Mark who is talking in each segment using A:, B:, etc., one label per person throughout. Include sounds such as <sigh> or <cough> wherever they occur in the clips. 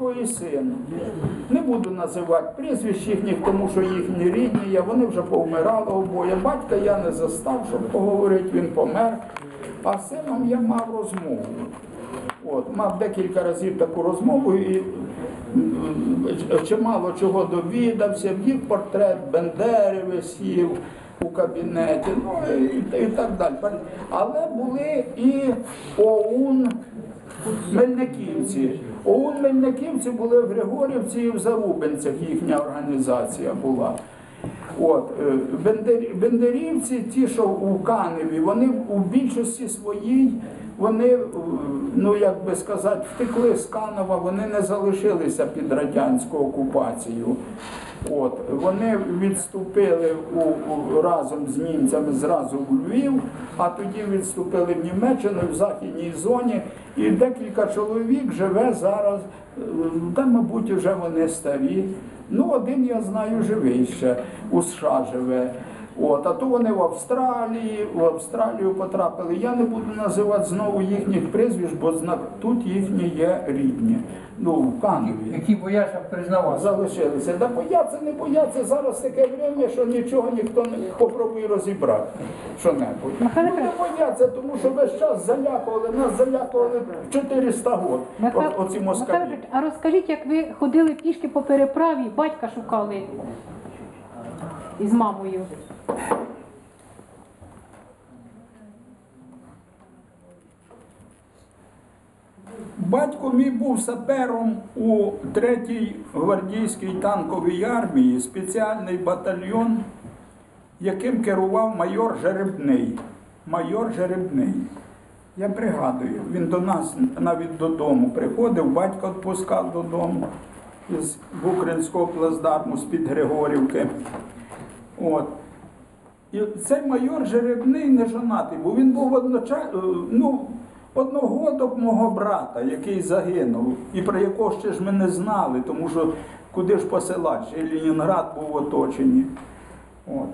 A: батько і син. Не буду називати прізвищ їхніх, тому що їхні рідні є, вони вже повмирали обоє. Батька я не застав, щоб поговорити, він помер. А з сином я мав розмову. От, мав декілька разів таку розмову і чимало чого довідався, їх портрет Бендери висів у кабінеті, ну і, і так далі. Але були і ОУН Мельниківці. ОУН Мельниківці були в Григорівці і в Зарубинцях їхня організація була. От, е, бендер- бендерівці, ті, що у Каневі, вони у більшості своїй, вони, е, ну як би сказати, втекли з Канева, вони не залишилися під радянську окупацію. От, вони відступили у, у, разом з німцями зразу у Львів, а тоді відступили в Німеччину в західній зоні. І декілька чоловік живе зараз, е, та, мабуть, вже вони старі. Ну, один я знаю живий ще, у США живе. От, а то вони в Австралії, в Австралію потрапили. Я не буду називати знову їхніх прізвищ, бо зна- тут їхні є рідні. Ну, в Каневі.
B: які бояться признавати.
A: Залишилися. Да бояться, не бояться. Зараз таке время, що нічого ніхто не попробує розібрати. Що-небудь. Ну, не бояться, тому що весь час залякували, нас залякували 400 років.
C: Михайло,
A: оці москалі.
C: Петрович, а розкажіть, як ви ходили пішки по переправі, батька шукали із мамою.
A: Батько мій був сапером у 3-й гвардійській танковій армії, спеціальний батальйон, яким керував майор Жеребний. Майор Жеребний. Я пригадую, він до нас навіть додому приходив, батько відпускав додому із Букринського плацдарму з-під Григорівки. От. І цей майор Жеребний не жонатий, бо він був одночасно, ну, одногодок мого брата, який загинув, і про якого ще ж ми не знали, тому що куди ж посилати, ще й Ленінград був в оточенні. От.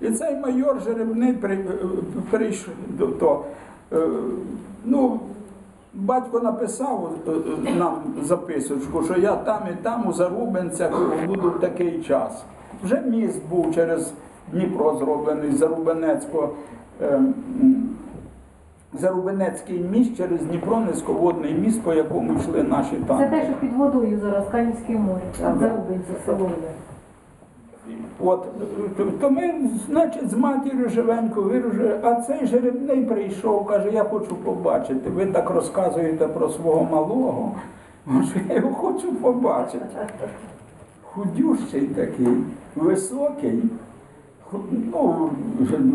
A: І цей майор Жеребний при- прийшов до то. е, Ну, батько написав е, е, нам записочку, що я там і там у Зарубинцях буду такий час. Вже міст був через Дніпро зроблений, Зарубинецько. е, м, Зарубинецький міст через Дніпро, низьководний міст, по якому йшли наші
C: Це те, що під водою зараз, Канівське море,
A: Ага.
C: Зарубинці, село.
A: От, то- ми, значить, з матір'ю живенько вирушили, а цей жеребний прийшов, каже, я хочу побачити. Ви так розказуєте про свого малого, <laughs> може, я його хочу побачити. Худющий такий, високий. Ну,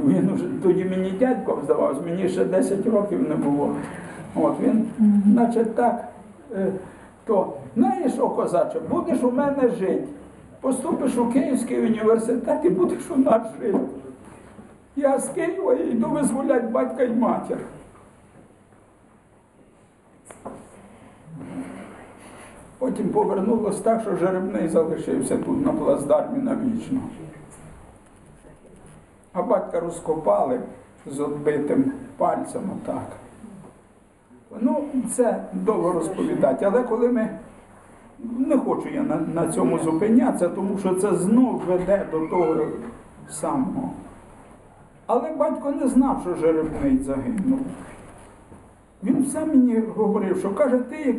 A: він вже тоді мені дядьком здавався, мені ще 10 років не було. От він, значить, так, е, то знаєш, що, козаче, будеш у мене жити. Поступиш у Київський університет і будеш у нас жити. Я з Києва йду визволяти батька і матір. Потім повернулося так, що жеребний залишився тут на плацдармі навічно. А батька розкопали з відбитим пальцем отак. Ну, це довго розповідати, але коли ми. Не хочу я на, на цьому зупинятися, тому що це знов веде до того самого. Але батько не знав, що жеребний загинув. Він все мені говорив, що каже, ти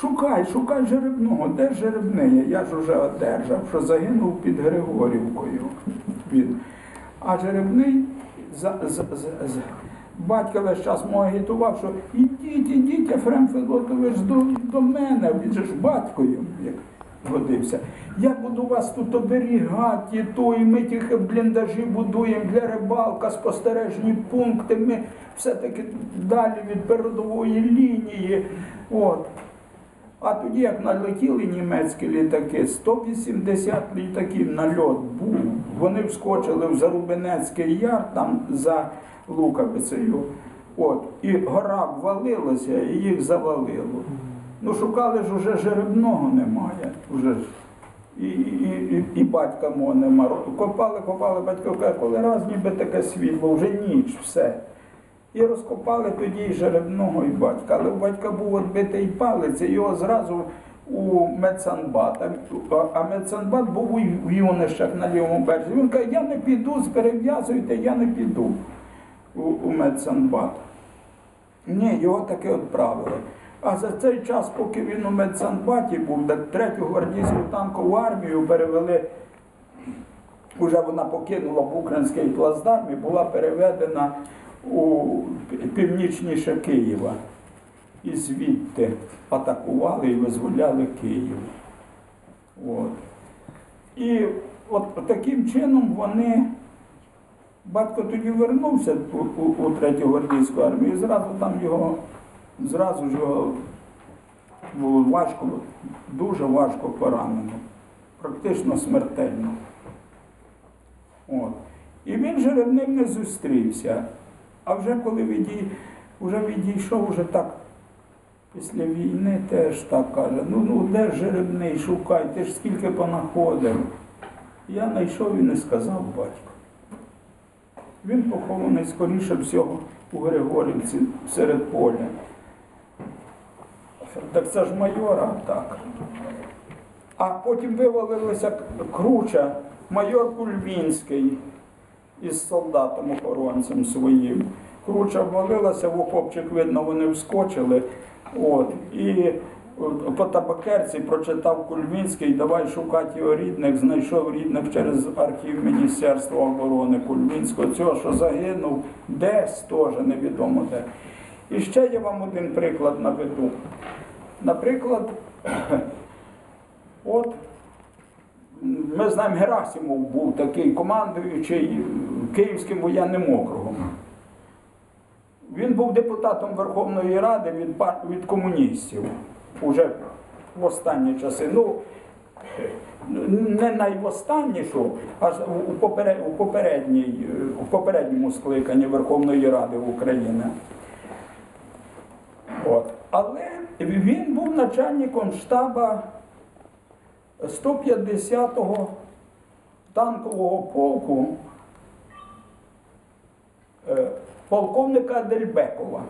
A: шукай, шукай жеребного, де жеребний? Я ж уже одержав, що загинув під Григорівкою. Він. А жеребний за, за, за, за. батько весь час мого агітував, що ідіть, ідіть, Ефрем Федотович, до, до мене, він же ж батько йому, як годився. Я буду вас тут оберігати, то, і ми тільки бліндажі будуємо для рибалка, спостережні пункти, ми все-таки далі від передової лінії. От. А тоді, як налетіли німецькі літаки, 180 літаків на льот був. Вони вскочили в Зарубинецький яр там за Луковицею. От, і гора ввалилася, і їх завалило. Ну, шукали ж уже жеребного немає. Вже ж. І, і, і, і батька мого нема. Копали, копали, батько каже, коли раз ніби таке світло, вже ніч, все. І розкопали тоді жеребного і батька. Але у батька був відбитий палець, і його зразу у медсанбат. А- медсанбат був у в юнищах на лівому березі. Він каже, я не піду, перев'язуйте, я не піду у, медсанбат. Ні, його таки відправили. А за цей час, поки він у медсанбаті був, третю гвардійську танкову армію перевели, вже вона покинула Букринський плацдарм і була переведена у північніше Києва. І звідти атакували і визволяли Київ. От. І от таким чином вони. Батько тоді вернувся у, у, у третю гвардійську армію, і зразу там його, зразу ж його було важко, дуже важко поранено, практично смертельно. От. І він жеребним не зустрівся. А вже коли відій, вже відійшов, вже так після війни теж так каже, ну, ну де жеребний, шукай, ти ж скільки понаходив. Я знайшов і не сказав батько. Він похований скоріше всього у Григорівці серед поля. Так це ж майора, так. А потім вивалилося к- круча, майор Кульвінський із солдатом-охоронцем своїм. Круча ввалилася, в окопчик видно, вони вскочили. От, і по табакерці прочитав Кульвінський, давай шукати його рідних, знайшов рідних через архів Міністерства оборони Кульвінського, цього, що загинув, десь теж невідомо де. І ще я вам один приклад наведу. Наприклад, <clears throat> от ми знаємо, Герасимов був такий командуючий Київським воєнним округом. Він був депутатом Верховної Ради від, від комуністів уже в останні часи. Ну, не найвостаннішу, аж у, у, попередній, у попередньому скликанні Верховної Ради України. От. Але він був начальником штаба 150-го танкового полку е, полковника Дельбекова.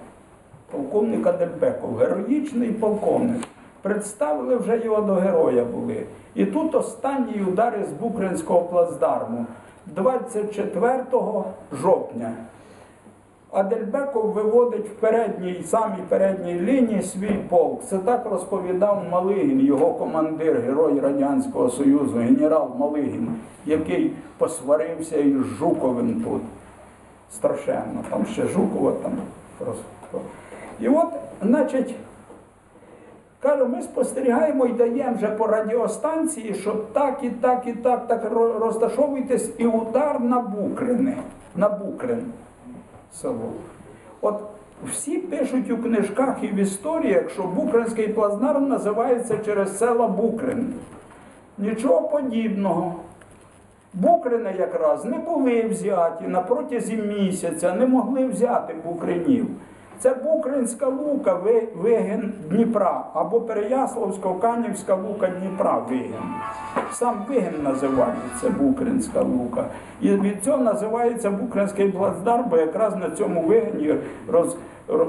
A: Полковника Дельбекова, героїчний полковник. Представили вже його до героя були. І тут останні удари з Букринського плацдарму 24 жовтня. А Дельбеков виводить в передній, самій передній лінії свій полк. Це так розповідав Малигін, його командир, герой Радянського Союзу, генерал Малигін, який посварився із Жуковим тут. Страшенно. Там ще Жукова там просто. І от, значить, кажу, ми спостерігаємо і даємо вже по радіостанції, що так і так, і так, так розташовуйтесь, і удар на Букрини, на Букрин село. От всі пишуть у книжках і в історіях, що Букринський плазнар називається через села Букрин. Нічого подібного. Букрини якраз не були взяті на протязі місяця, не могли взяти Букринів. Це Букринська лука, вигін Дніпра, або Переяславсько-Канівська лука Дніпра вигін. Сам вигін називається Букринська лука. І від цього називається Букринський плацдарм, бо якраз на цьому вигині роз,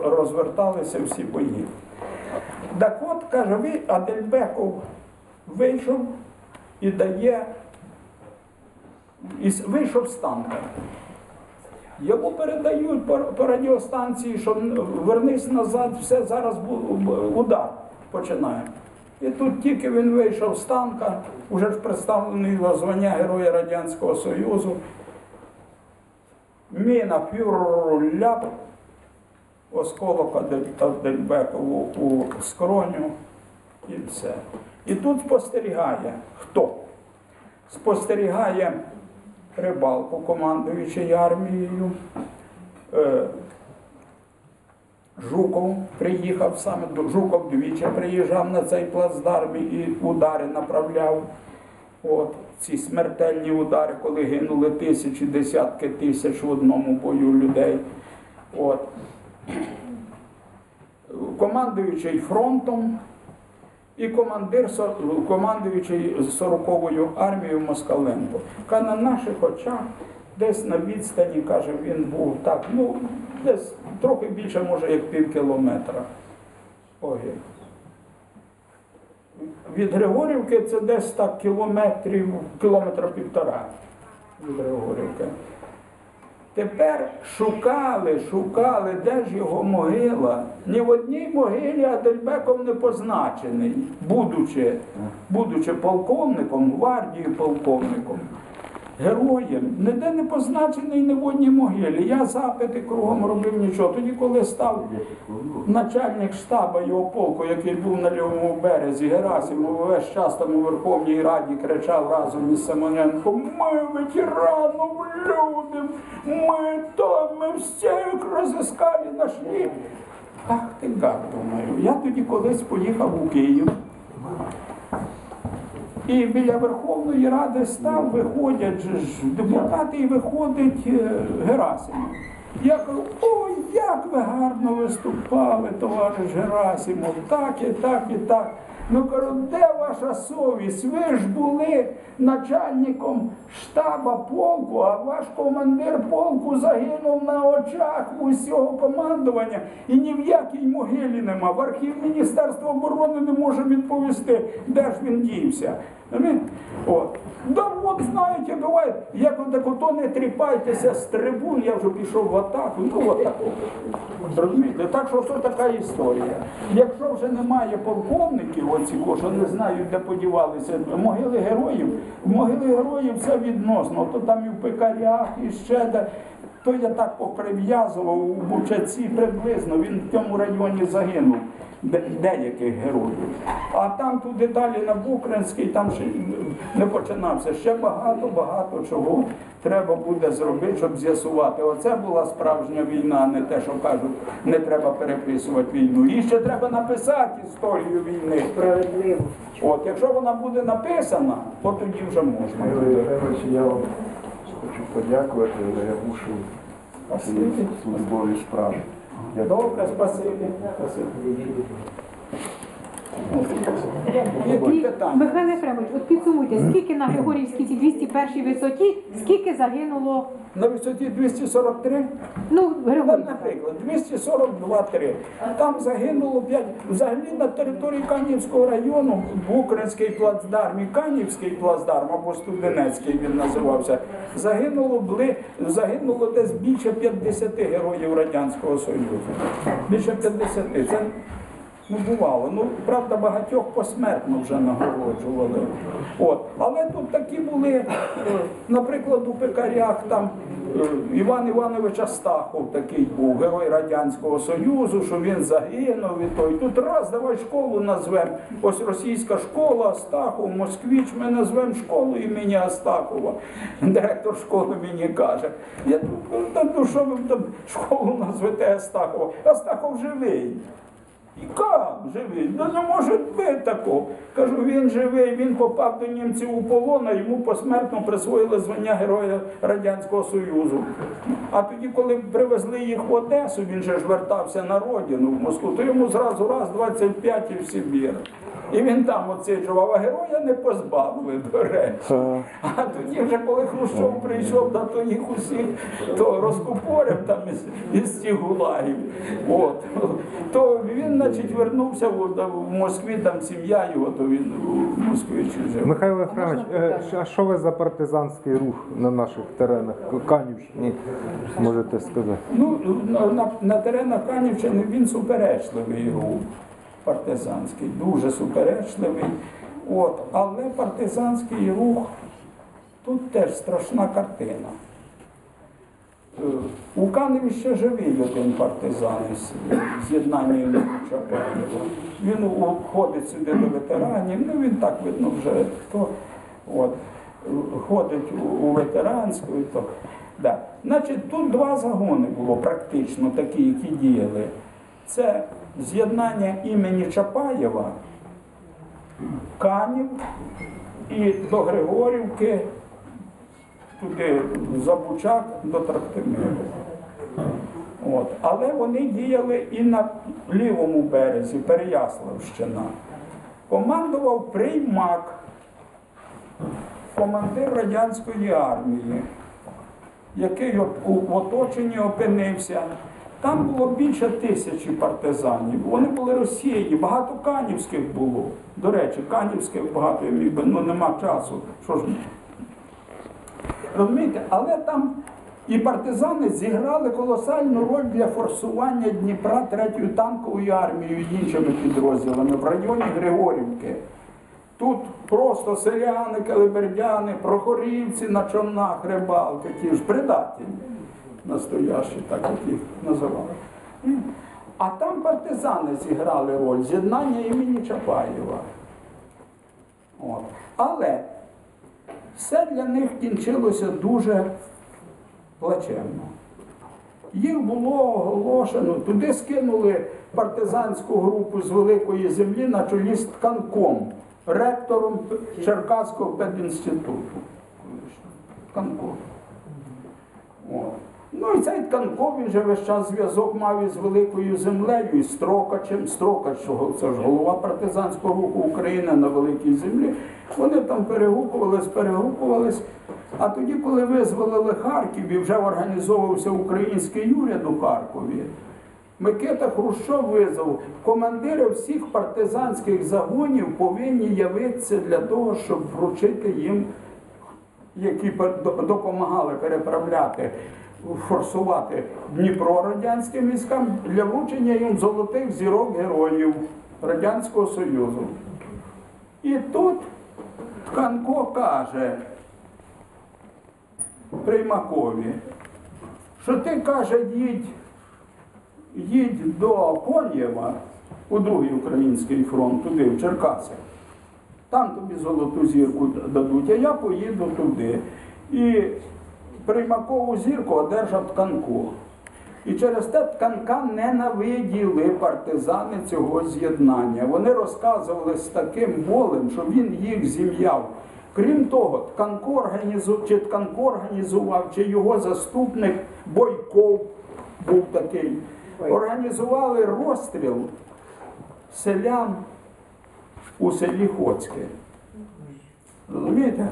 A: розверталися всі бої. Так от, каже, ви, Адельбеков вийшов і дає, і вийшов з танка. Йому передають по, радіостанції, що вернись назад, все зараз удар починає. І тут тільки він вийшов з танка, вже ж представлений його звання Героя Радянського Союзу. Міна фюреру ляп, осколок Адельбекову у скроню і все. І тут спостерігає хто? Спостерігає рибалку, командуючий армією. Е, Жуков приїхав саме Жуков двічі приїжджав на цей плацдарм і удари направляв. От ці смертельні удари, коли гинули тисячі, десятки тисяч в одному бою людей. От. Командуючий фронтом і командир, командуючий 40-ю армією Москаленко. Каже, на наших очах, десь на відстані, каже, він був так, ну, десь трохи більше, може, як пів кілометра. Від Григорівки це десь так кілометрів, кілометра півтора від Григорівки. Тепер шукали, шукали, де ж його могила. Ні в одній могилі Адельбеком не позначений, будучи, будучи полковником, гвардії полковником, героєм, ніде не позначений ні в одній могилі. Я запити кругом робив нічого. Тоді, коли став начальник штабу його полку, який був на лівому березі, Герасимов, весь час там у Верховній Раді кричав разом із Симоненком, ми ветеранов любим, ми то, ми все їх розіскали, нашли. Ах ти гад, думаю. Я тоді колись поїхав у Київ. І біля Верховної Ради став, виходять ж депутати, і виходить е, Герасимов. Я кажу, ой, як ви гарно виступали, товариш Герасимов, так і так і так. Ну кажу, де ваша совість? Ви ж були начальником штаба полку, а ваш командир полку загинув на очах усього командування і ні в якій могилі нема. В архів Міністерства оборони не може відповісти, де ж він дівся. От. Да от знаєте, буває, як от так ото не тріпайтеся з трибун, я вже пішов в атаку. Ну от так. Розумієте? Так що це така історія. Якщо вже немає полковників, оці, що не знають, де подівалися, могили героїв, могили героїв це відносно, то там і в пекарях, і ще де. То я так поприв'язував у Бучаці приблизно, він в цьому районі загинув деяких героїв. А там туди далі на Букринський, там ще не починався. Ще багато-багато чого треба буде зробити, щоб з'ясувати. Оце була справжня війна, а не те, що кажуть, не треба переписувати війну. І ще треба написати історію війни.
D: Справедливо.
A: От, якщо вона буде написана, то тоді вже можна. Буде.
E: Євгенович, я вам хочу подякувати за явушу
A: Спасибі.
E: службові справи.
A: Добре, спасибі. спасибі. Які.
C: Михайло Ефремович, от підсумуйте, скільки на Григорівській цій 201 висоті, скільки загинуло,
A: На висоті 243?
C: ну,
A: Ну,
C: Григорівська.
A: Наприклад, 242-3. Там загинуло 5. Взагалі на території Канівського району в Український плацдарм і Канівський плацдарм, або Студенецький він називався, загинуло, бли, загинуло десь більше 50 героїв Радянського Союзу. Більше 50. Це Ну, бувало. Ну, правда, багатьох посмертно вже нагороджували. От. Але тут такі були, е, наприклад, у пекарях там е, Іван Іванович Астахов такий був, герой Радянського Союзу, що він загинув і той. Тут раз, давай школу назвемо. Ось російська школа Астахов, Москвіч, ми назвемо школу імені Астахова. Директор школи мені каже. Я ну що ви там школу назвете Астахова? Астахов живий. Як живий? Ну не може бути такого. Кажу, він живий, він попав до німців у полон, а йому посмертно присвоїли звання Героя Радянського Союзу. А тоді, коли привезли їх в Одесу, він же ж вертався на родину в Москву, то йому зразу раз 25 і в Сибір. І він там оцеджував, а героя не позбавили, до речі. А тоді вже коли Хрущов прийшов, да, то їх усіх то розкупорив там із, із цих гулагів. От. То він, значить, вернувся в, в Москві, там сім'я його, то він у Москві жив.
F: Михайло Ефремович, е, а що ви за партизанський рух на наших теренах Канівщині можете сказати?
A: Ну, на, на, на теренах Канівщини він суперечливий рух партизанський, дуже суперечливий. От. Але партизанський рух тут теж страшна картина. Е, У Каневі ще живий один партизан із з'єднання Чапаєва. Він ходить сюди до ветеранів, ну він так видно вже хто. От. Ходить у, у ветеранську. і То. Да. Значить, тут два загони було практично такі, які діяли. Це з'єднання імені Чапаєва, Канів і до Григорівки, туди за Бучак до Трактимиру. От. Але вони діяли і на лівому березі, Переяславщина. Командував приймак, командир радянської армії, який в оточенні опинився. Там було більше тисячі партизанів. Вони були Росії, багато канівських було. До речі, канівських багато я міг би, ну нема часу. Що ж Розумієте, але там і партизани зіграли колосальну роль для форсування Дніпра третьою танковою армією і іншими підрозділами в районі Григорівки. Тут просто селяни, калибердяни, прохорівці на човнах, рибалки, ті ж придатні, настоящі, так як їх називали. А там партизани зіграли роль з'єднання імені Чапаєва. От. Але все для них кінчилося дуже плачевно. Їх було оголошено, туди скинули партизанську групу з великої землі на чолі з тканком, ректором Черкаського педінституту. Тканком. От. Ну і цей тканков він же весь час зв'язок мав із великою землею, і Строкачем. Строкач, це ж голова партизанського руху України на великій землі. Вони там перегукувались, перегукувались. А тоді, коли визволили Харків і вже організовувався український уряд у Харкові, Микита Хрущов визвав, командири всіх партизанських загонів повинні явитися для того, щоб вручити їм які допомагали переправляти, форсувати Дніпро радянським військам для вручення їм золотих зірок героїв Радянського Союзу. І тут Тканко каже Приймакові, що ти каже, їдь, їдь до Конєва у другий український фронт, туди, в Черкасах. Там тобі золоту зірку дадуть, а я поїду туди. І приймакову зірку одержав тканко. І через те тканка ненавиділи партизани цього з'єднання. Вони розказували з таким болем, що він їх зім'яв. Крім того, тканко організу... чи тканко організував, чи його заступник Бойков був такий. Організували розстріл селян у селі Хоцьке. Розумієте?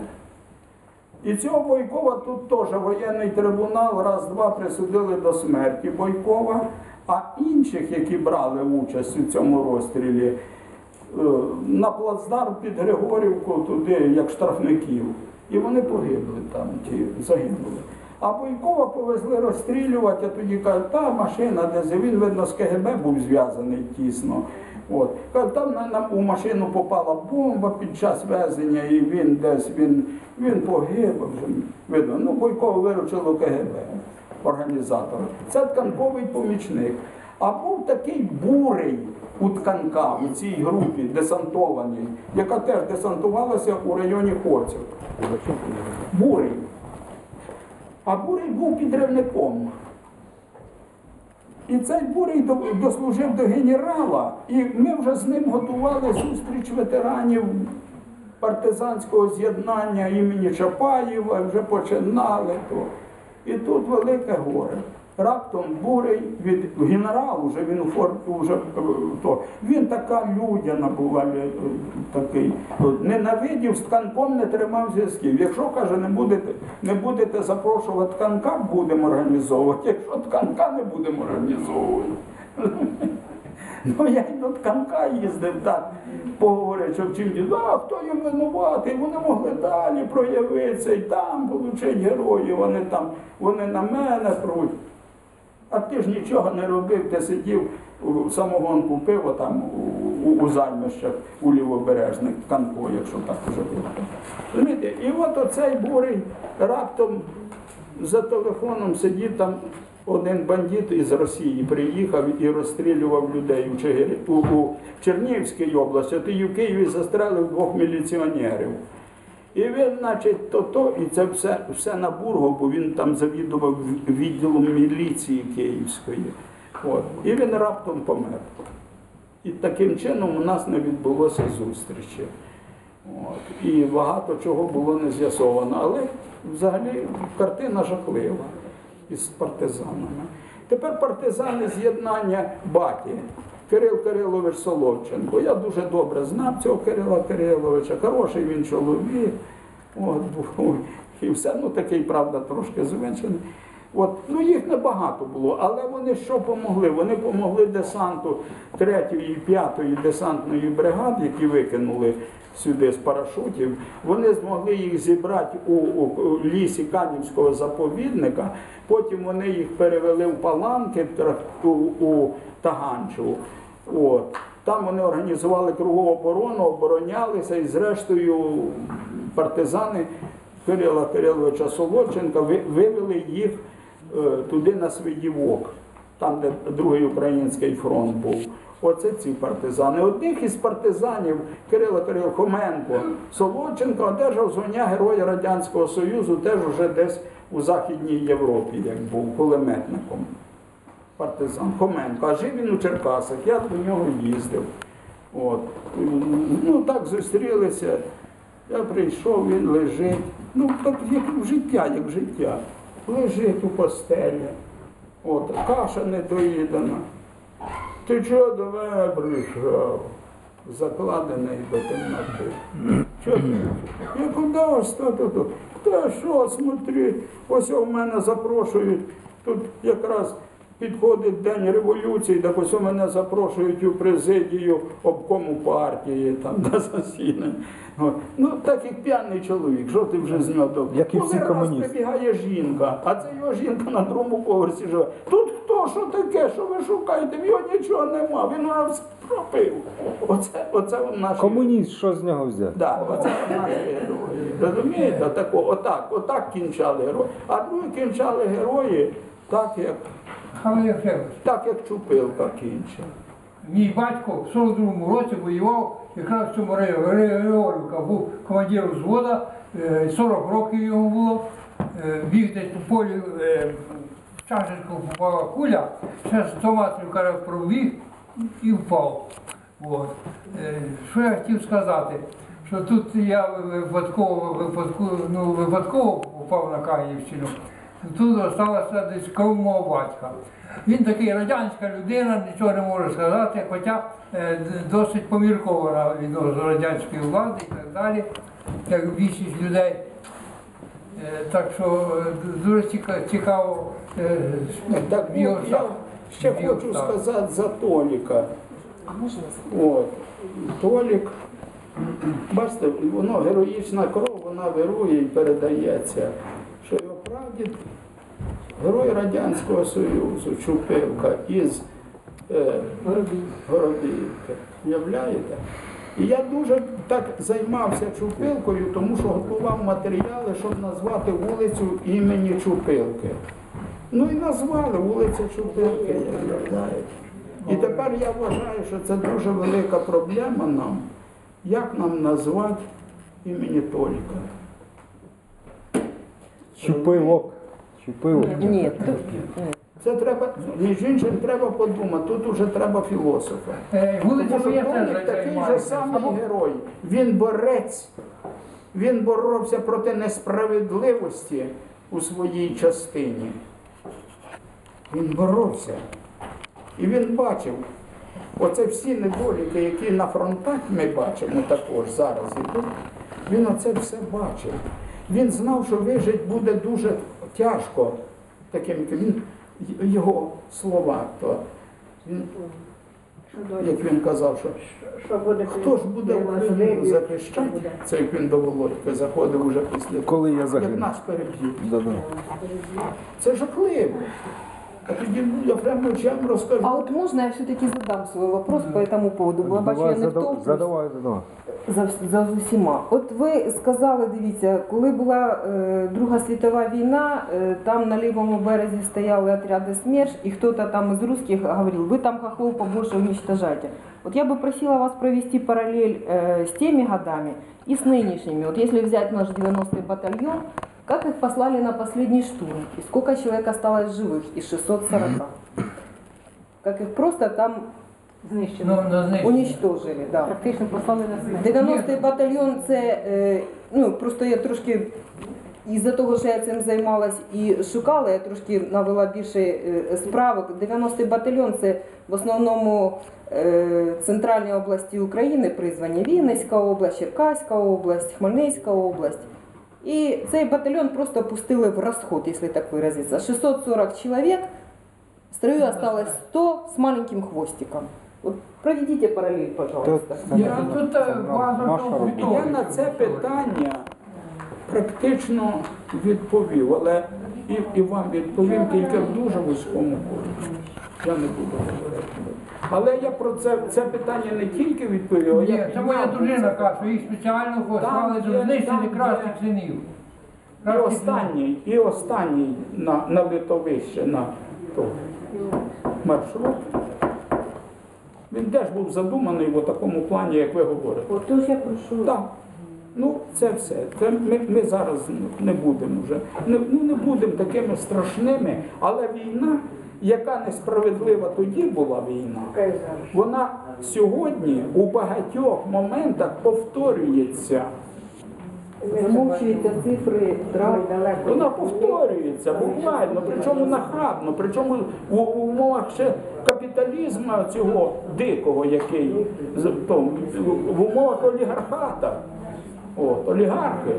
A: І цього Бойкова тут теж воєнний трибунал раз-два присудили до смерті Бойкова, а інших, які брали участь у цьому розстрілі, е, на плацдарм під Григорівку туди, як штрафників. І вони погибли там, ті загинули. А Бойкова повезли розстрілювати, а тоді кажуть, та машина, де він, видно, з КГБ був зв'язаний тісно. От. Там на, на, у машину попала бомба під час везення, і він десь він, він погиб. Вже, видно. Ну, Бойкова виручило КГБ, організатор. Це тканковий помічник. А був такий бурий у тканка, у цій групі десантованій, яка теж десантувалася у районі Хоців. Бурий. А Бурий був підривником. І цей Бурий дослужив до генерала, і ми вже з ним готували зустріч ветеранів партизанського з'єднання імені Чапаєва, вже починали то. І тут велике горе. Раптом бурий від генерал, уже він у формі, уже, е, то, він така людяна була, е, такий, ненавидів, з тканком не тримав зв'язків. Якщо, каже, не будете, не будете запрошувати тканка, будемо організовувати. Якщо тканка не будемо організовувати. <laughs> Ну я й до тканка їздив так, поговорити, що в чим діду, а хто їм винуватий, вони могли далі проявитися і там получить героїв, вони там, вони на мене пруть. А ти ж нічого не робив, ти сидів самогонку пиво там у, у, у займищах у лівобережних тканко, якщо так вже було. І от оцей бурий раптом за телефоном сидів там один бандит із Росії, приїхав і розстрілював людей у, Чигирі, у, у Чернігівській області, а тоді в Києві застрелив двох міліціонерів. І він, значить, то то, і це все, все на Бургу, бо він там завідував відділом міліції Київської. От. І він раптом помер. І таким чином у нас не відбулося зустрічі. От. І багато чого було не з'ясовано. Але взагалі картина жахлива із партизанами. Тепер партизани з'єднання Баті. Кирил Кирилович Соловченко. Я дуже добре знав цього Кирила Кириловича, хороший він чоловік. От, і все, ну такий, правда, трошки звичайний. От, ну їх небагато було, але вони що помогли? Вони помогли десанту 3-ї і 5-ї десантної бригади, які викинули сюди з парашутів. Вони змогли їх зібрати у, у, лісі Канівського заповідника. Потім вони їх перевели в Паланки у, у Таганчеву. От. Там вони організували кругову оборону, оборонялися і зрештою партизани Кирила Кириловича Солодченка вивели їх туди на Свидівок, там, де другий український фронт був. Оце ці партизани. Одних із партизанів Кирила Кирил Хоменко Солодченко одержав звання Героя Радянського Союзу теж уже десь у Західній Європі, як був кулеметником. Партизан Хоменко. А жив він у Черкасах, я до нього їздив. От. Ну так зустрілися. Я прийшов, він лежить. Ну, так як життя, як життя. Лежить у постелі. От, каша недоїдена. Ти чого до мене прийшов? Закладений до темноти. Чого ти? Я куди ось то? Та що, смотри, ось у мене запрошують. Тут якраз підходить День революції, так ось у мене запрошують у президію обкому партії, там <laughs> на засідання. Ну, так як п'яний чоловік, що ти вже з нього добре?
F: Як і всі
A: Коли раз
F: комуністи.
A: прибігає жінка, а це його жінка на другому поверсі живе. Тут хто, що таке, що ви шукаєте? В його нічого нема, він вам пропив. Оце, оце наш
F: Комуніст, що з нього взяти?
A: Да, оце наші герої. Розумієте? Отако, отак, отак кінчали герої. А другі кінчали герої так, як,
B: Але Євшевич,
A: так, як Чупилка кінчив.
B: мій батько в 42-му році воював якраз в цьому районі. Григорівка був командиром взвода, е, 40 років йому було. Е, Біг десь по полі, е, в чашечку попала куля, ще 100 метрів каже, пробіг і впав. От. Е, Що я хотів сказати? Що тут я випадково, випадково, ну, випадково попав на Канівщину. Тут залишилася десь кров мого батька. Він такий радянська людина, нічого не може сказати, хоча е, досить поміркована відносно радянської влади і так далі, як більшість людей. Е, Так що е, дуже цікаво
A: Так, ну,
B: його
A: я ще
B: Його
A: хочу сказати за Толіка. От. Толік, бачите, воно героїчна кров, вона вирує і передається. Що його прадід, герой Радянського Союзу, Чупилка із е, Горобіївки. Уявляєте? І я дуже так займався Чупилкою, тому що готував матеріали, щоб назвати вулицю імені Чупилки. Ну і назвали вулиця Чупилки, уявляєте. І тепер я вважаю, що це дуже велика проблема нам, як нам назвати імені Толіка.
F: Чупилок. Чупилок.
D: Нет,
A: Це треба, між іншим, треба подумати, тут уже треба філософа.
B: Е,
A: Тому що такий же самий герой. Він борець, він боровся проти несправедливості у своїй частині. Він боровся. І він бачив, оце всі недоліки, які на фронтах ми бачимо також зараз ідуть, він оце все бачив. Він знав, що вижити буде дуже тяжко. Таким, він, його слова, то він, як він казав, що Хто ж буде Україну захищати? Це як він до Володька заходив уже після
F: Коли я
A: як нас переб'ють. Це жахливо. А тоді я прямо очам розкажу.
D: А вот можно я все-таки задам свой вопрос по этому поводу? Бо я бачу, я
F: Давай,
D: не
F: задав-
D: втовплюсь
F: задавай, задавай.
D: за, за усіма. От ви сказали, дивіться, коли була е, Друга світова війна, е, там на лівому березі стояли отряди СМЕРШ, і хтось там із русских говорив, ви там хохлов побольше уничтожайте. Вот я бы просила вас провести параллель э, с теми годами и с нынешними. Вот если взять наш 90-й батальон, как их послали на последний штурм, и сколько человек осталось живых из 640? Как их просто там
C: Знищено.
B: Ну, на знищення.
D: уничтожили, да.
C: Практично послали на смерть.
D: 90-й батальйон це е, ну просто я трошки із-за того, що я цим займалась і шукала, я трошки навела більше е, справок. 90-й батальйон це в основному е, центральні області України призвані Вінницька область, Черкаська область, Хмельницька область. І цей батальйон просто пустили в розход, якщо так виразиться. 640 чоловік, в строю осталось 100 з маленьким хвостиком. От проведіть паралель, пожалуйста.
B: Я тут
F: робота.
A: Я на це питання практично відповів, але і, і вам відповім тільки в дуже вузькому колі. Я не буду говорити. Але я про це, це питання не тільки відповів, а
B: Ні,
A: я
B: це моя
A: підняв
B: дружина
A: це.
B: каже, що їх спеціально послали
A: є,
B: до знищити
A: там
B: кращих
A: є.
B: синів.
A: І
B: Кращих
A: останній, і останній на, на литовище на то, маршрут. Він теж був задуманий в такому плані, як ви говорите.
D: Отож я прошу.
A: Так. Ну, це все. Це ми, ми зараз не будемо вже. Не, ну, не будемо такими страшними, але війна, яка несправедлива тоді була війна, вона сьогодні у багатьох моментах повторюється.
D: Замовчуються цифри трав.
A: Вона повторюється буквально, причому нахабно, причому в, умовах ще капіталізму цього дикого, який в умовах олігархата. От, олігархи,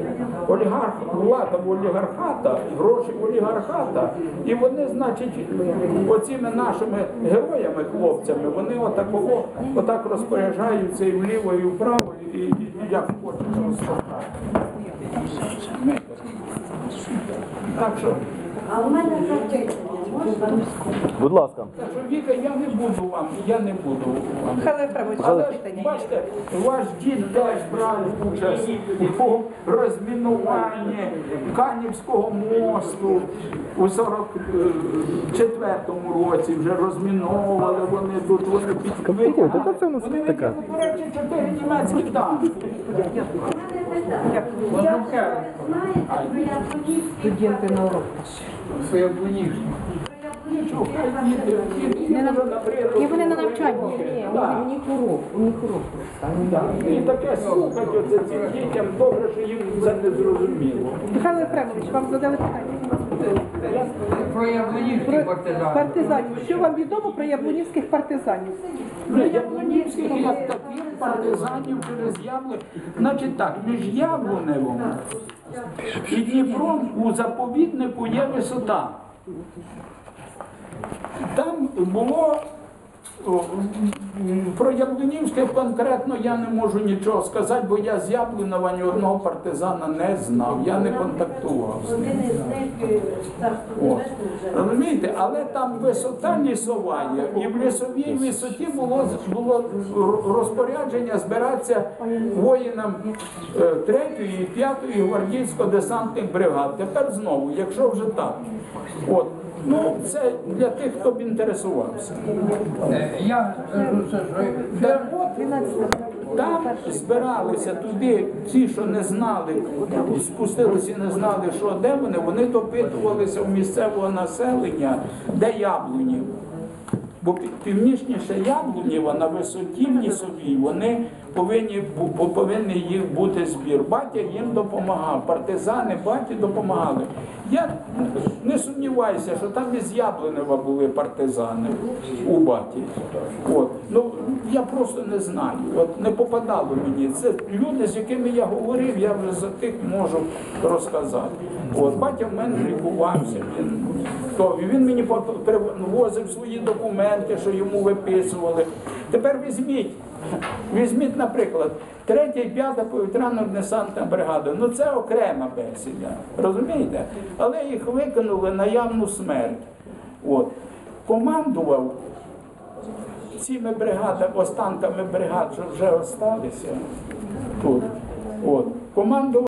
A: олігарх, влада в олігархата, гроші в олігархата. І вони, значить, оцими нашими героями, хлопцями, вони отакого, отак розпоряджаються і вліво, і вправо, і, і, і як хочуть розпоряджати. Так що,
G: Будь ласка.
A: Віка, я не буду вам, я не буду вам.
D: Михайло Ефремович,
A: Але ж,
D: питання.
A: бачите, ваш дід теж брав участь у розмінуванні Канівського мосту у 44-му році вже розміновували вони тут, вони
F: це
A: Вони
F: така.
A: чотири німецькі танки.
D: Студенти на урок.
B: своє
C: Не на- Ні, вони на навчанні.
D: Ні, у них урок, у них урок просто.
A: І таке слухать оце цим дітям, добре, що їм це не зрозуміло.
H: Михайло Ефремович, вам задали питання.
B: Про яблунівські партизани.
H: Партизанів. Що вам відомо про яблунівських партизанів?
A: Ну, Яблунівських як таких партизанів через яблук. Значить так, між Яблуневом і Дніпром у заповіднику є висота. Там було про Яблунівських конкретно я не можу нічого сказати, бо я з Яблунова ні одного партизана не знав, я не контактував з ним. От. Розумієте, але там висота лісова є, і в лісовій висоті було, було розпорядження збиратися воїнам 3-ї і 5-ї гвардійсько-десантних бригад. Тепер знову, якщо вже так. От. Ну, це для тих, хто б інтересувався.
B: Е, Я що
A: Так от, там збиралися туди ті, що не знали, спустилися і не знали, що де вони, вони допитувалися у місцевого населення, де яблуні. Бо північніше Яблунєва на висоті в лісовій вони повинні повинні їх бути збір. Батя їм допомагав, партизани баті допомагали. Я не сумніваюся, що там із Яблунева були партизани у баті. От. Ну, я просто не знаю. От не попадало мені. Це люди, з якими я говорив, я вже за тих можу розказати. От, батя в мене лікувався. Він, то, він мені привозив свої документи, що йому виписували. Тепер візьміть. Візьміть, наприклад, третя і п'ята повітряно-десантна бригада. Ну це окрема бесіда. Розумієте? Але їх викинули на явну смерть. От. Командував цими бригадами, останками бригад, що вже осталися тут. От. Командував